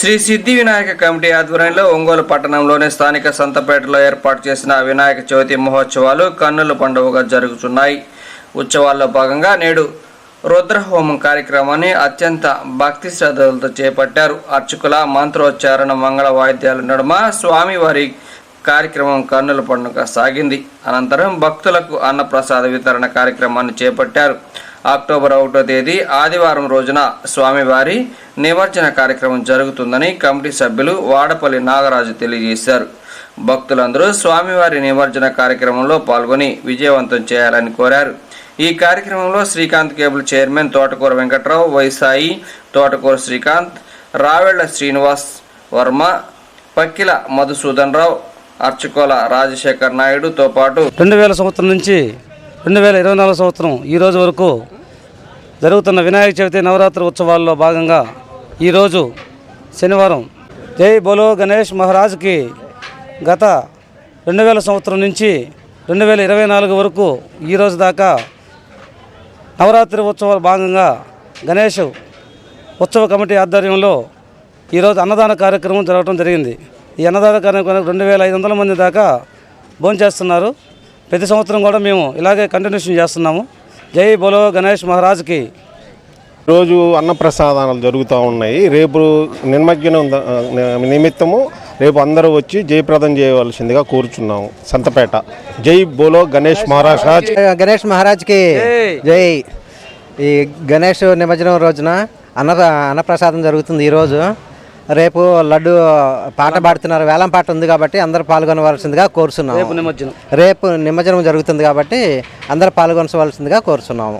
శ్రీ సిద్ధి Vinayaka committee ఆధ్వర్యంలో ఒంగోలు పట్టణంలోని స్థానిక సంతపేటలో ఏర్పాటు చేసిన వినాయక చవితి మహోత్సవాలు కన్నుల పండుగగా జరుగుతున్నాయి. ఉత్సవాల్లో భాగంగా నేడు రుద్రహోమం కార్యక్రమాన్ని అత్యంత భక్తి శ్రద్ధలతో చేపట్టారు. అర్చకుల మంత్రోచ్చారణ మంగళ వాయిద్యాల నడుమ స్వామివారి కార్యక్రమం కన్నుల పండుగ సాగింది. అనంతరం భక్తులకు అన్నప్రసాద వితరణ కార్యక్రమాన్ని చేపట్టారు. అక్టోబర్ ఒకటో తేదీ ఆదివారం రోజున స్వామివారి నిమజ్జన కార్యక్రమం జరుగుతుందని కమిటీ సభ్యులు వాడపల్లి నాగరాజు తెలియజేశారు. భక్తులందరూ స్వామివారి నిమజ్జన కార్యక్రమంలో పాల్గొని విజయవంతం చేయాలని కోరారు. ఈ కార్యక్రమంలో శ్రీకాంత్ కేబుల్ చైర్మన్ తోటకూర వెంకట్రావు వైసాయి తోటకూర శ్రీకాంత్ రావెళ్ళ శ్రీనివాస్ వర్మ పక్కిల మధుసూదన్ రావు అర్చకోల రాజశేఖర్ నాయుడుతో పాటు రెండు వేల సంవత్సరం నుంచి రెండు వేల ఇరవై నాలుగు సంవత్సరం ఈ రోజు వరకు జరుగుతున్న వినాయక చవితి నవరాత్రి ఉత్సవాల్లో భాగంగా ఈరోజు శనివారం. జై బోలో గణేష్ మహారాజ్కి గత రెండు వేల సంవత్సరం నుంచి రెండు వేల ఇరవై నాలుగు వరకు ఈ రోజు దాకా నవరాత్రి ఉత్సవాల భాగంగా గణేష్ ఉత్సవ కమిటీ ఆధ్వర్యంలో ఈరోజు అన్నదాన కార్యక్రమం జరగడం జరిగింది. ఈ అన్నదాన కార్యక్రమం రెండు వేల ఐదు వందల మంది దాకా భోంచేస్తున్నారు ప్రతి సంవత్సరం కూడా మేము ఇలాగే కంటిన్యూషన్ చేస్తున్నాము. జై బోలో గణేష్ మహారాజ్కి రోజు అన్నప్రసాదాలు జరుగుతూ ఉన్నాయి. రేపు నిమజ్జనం నిమిత్తము రేపు అందరూ వచ్చి జయప్రదం చేయవలసిందిగా కోరుచున్నాము. సంతపేట. జై బోలో గణేష్ మహారాజ్. రాజ్ గణేష్ మహారాజ్కి జై. ఈ గణేష్ నిమజ్జనం రోజున అన్న అన్నప్రసాదం జరుగుతుంది ఈరోజు. రేపు లడ్డు పాట పాడుతున్నారు. వేలం పాట ఉంది కాబట్టి అందరూ పాల్గొనవలసిందిగా కోరుచున్నాము. నిమజ్జనం. రేపు నిమజ్జనం జరుగుతుంది కాబట్టి అందరూ పాల్గొనవలసిందిగా కోరుచున్నాము.